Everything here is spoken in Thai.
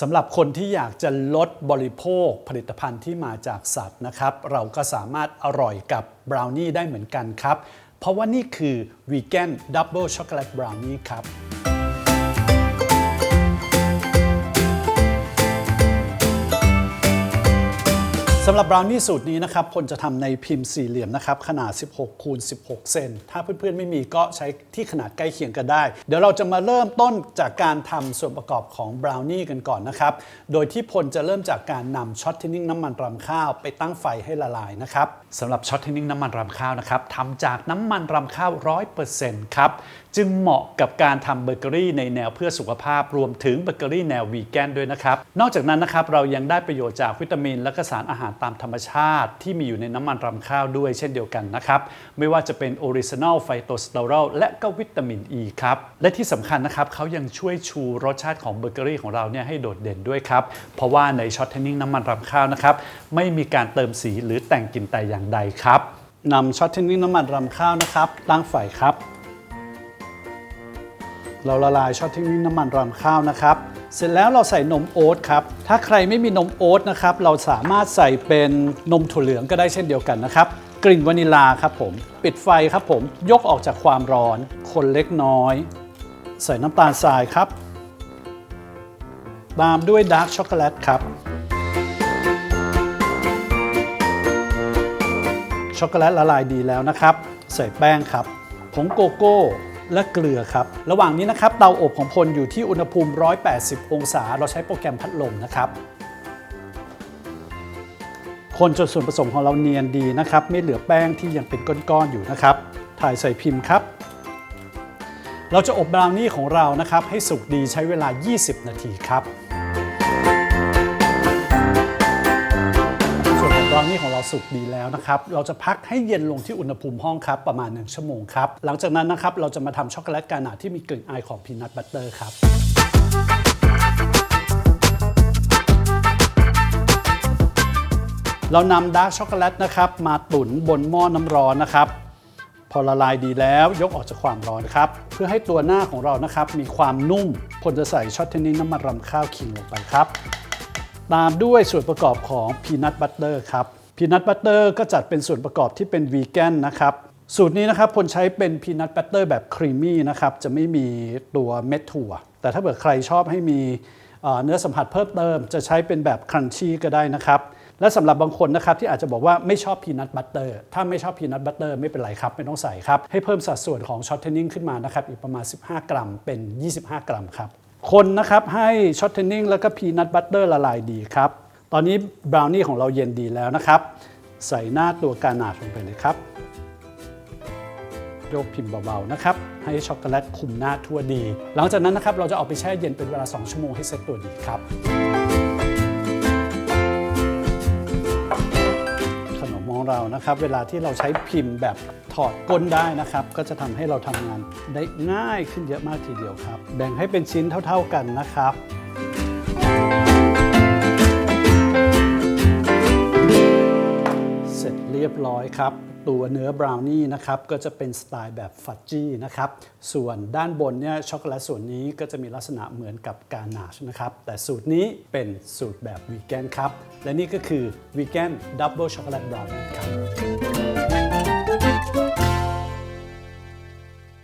สำหรับคนที่อยากจะลดบริโภคผลิตภัณฑ์ที่มาจากสัตว์นะครับ เราก็สามารถอร่อยกับบราวนี่ได้เหมือนกันครับ เพราะว่านี่คือวีแกนดับเบิลช็อกโกแลตบราวนี่ครับ สำหรับบราวนี่สูตรนี้นะครับพลจะทำในพิมพ์สี่เหลี่ยมนะครับขนาด 16 คูณ 16 เซน ถ้าเพื่อนๆไม่มีก็ใช้ที่ขนาดใกล้เคียงกันได้ เดี๋ยวเราจะมาเริ่มต้นจากการทำส่วนประกอบของบราวนี่กันก่อนนะครับ โดยที่พลจะเริ่มจากการนำช็อตเทนนิ่งน้ำมันรำข้าวไปตั้งไฟให้ละลายนะครับสำหรับช็อตเทนนิ่งน้ำมันรำข้าวนะครับทำจากน้ำมันรำข้าว 100%ครับ จึงเหมาะกับการทำเบเกอรี่ในแนวเพื่อสุขภาพรวมถึงเบเกอรี่แนววีแกนด้วยนะครับ นอกจากนั้นนะครับเรายังได้ประโยชน์จากวิตามิน และก็สารอาหารตามธรรมชาติ ที่มีอยู่ในน้ำมันรำข้าวด้วยเช่นเดียวกันนะครับไม่ว่าจะเป็นออริจินอลไฟโตสเตอรอลและก็วิตามินอ e ีครับและที่สำคัญนะครับเขายังช่วยชูรสชาติของเบเกอรี่ของเราเนี่ยให้โดดเด่นด้วยครับเพราะว่าในช็อตเทนนิ่งน้ำมันรำข้าวนะครับไม่มีการเติมสีหรือแต่งกลิ่นแต่อย่างใดครับนำช็อตเทนนิ่งน้ำมันรำข้าวนะครับตั้งไฟครับ เราละลายช็อตทิ้งน้ำมันรำข้าวนะครับ เสร็จแล้วเราใส่นมโอ๊ตครับ ถ้าใครไม่มีนมโอ๊ตนะครับ เราสามารถใส่เป็นนมถั่วเหลืองก็ได้เช่นเดียวกันนะครับ กลิ่นวานิลาครับผม ปิดไฟครับผม ยกออกจากความร้อน คนเล็กน้อย ใส่น้ำตาลทรายครับ ตามด้วยดาร์กช็อกโกแลตครับ ช็อกโกแลตละลายดีแล้วนะครับ ใส่แป้งครับ ผงโกโก้ และเกลือครับ ระหว่างนี้นะครับเตาอบของพลอยู่ที่อุณหภูมิ 180 องศา เราใช้โปรแกรมพัดลมนะครับคนจนส่วนผสมของเราเนียนดีนะครับ ไม่เหลือแป้งที่ยังเป็นก้อนๆอยู่นะครับ ถ่ายใส่พิมพ์ครับ เราจะอบบราวนี่ของเรานะครับ ให้สุกดีใช้เวลา 20 นาทีครับ ส่วนนี่ของเราสุกดีแล้วนะครับ เราจะพักให้เย็นลงที่อุณหภูมิห้องครับ ประมาณ 1 ชั่วโมงครับ หลังจากนั้นนะครับ เราจะมาทำช็อกโกแลตกานาที่มีกลิ่นอายของพีนัทบัตเตอร์ครับเรานำดาร์กช็อกโกแลตนะครับมาตุ๋นบนหม้อน้ำร้อนนะครับ พอละลายดีแล้วยกออกจากความร้อนครับ เพื่อให้ตัวหน้าของเรานะครับมีความนุ่มพลจะใส่ช็อตเทนนิ่งน้ำมันรำข้าวขิงลงไปครับ ตามด้วยส่วนประกอบของพีนัทบัตเตอร์ครับพีนัทบัตเตอร์ก็จัดเป็นส่วนประกอบที่เป็นวีแกนนะครับสูตรนี้นะครับพลใช้เป็นพีนัทบัตเตอร์แบบครีมมี่นะครับจะไม่มีตัวเม็ดถั่ว แต่ถ้าเกิดใครชอบให้มีเนื้อสัมผัสเพิ่มเติม จะใช้เป็นแบบครันชี่ก็ได้นะครับและสำหรับบางคนนะครับที่อาจจะบอกว่าไม่ชอบพีนัทบัตเตอร์ถ้าไม่ชอบพีนัทบัตเตอร์ไม่เป็นไรครับ ไม่ต้องใส่ครับ ให้เพิ่มสัดส่วนของช็อตเทนนิ่งขึ้นมานะครับอีกประมาณ 15 กรัมเป็น 25 กรัมครับ คนนะครับให้ช็อตเทนนิ่งแล้วก็พีนัทบัตเตอร์ละลายดีครับ ตอนนี้บราวนี่ของเราเย็นดีแล้วนะครับ ใส่หน้าตัวกานาชลงไปเลยครับ โยกพิมพ์เบาๆนะครับ ให้ช็อกโกแลตคุมหน้าทั่วดี หลังจากนั้นนะครับเราจะเอาไปแช่เย็นเป็นเวลา 2 ชั่วโมงให้เซ็ตตัวดีครับขนมของเรานะครับเวลาที่เราใช้พิมพ์แบบ อดก้นได้นะครับ ก็จะทำให้เราทำงานได้ง่ายขึ้นเยอะมากทีเดียวครับ แบ่งให้เป็นชิ้นเท่า ๆกันนะครับเสร็จเรียบร้อยครับ ตัวเนื้อบราวนี่นะครับก็จะเป็นสไตล์แบบฟัดจี้นะครับ ส่วนด้านบนเนี่ยช็อกโกแลตส่วนนี้ก็จะมีลักษณะเหมือนกับกานาชนะครับ แต่สูตรนี้เป็นสูตรแบบวีแกนครับ และนี่ก็คือวีแกนดับเบิลช็อกโกแลตบราวนี่ครับ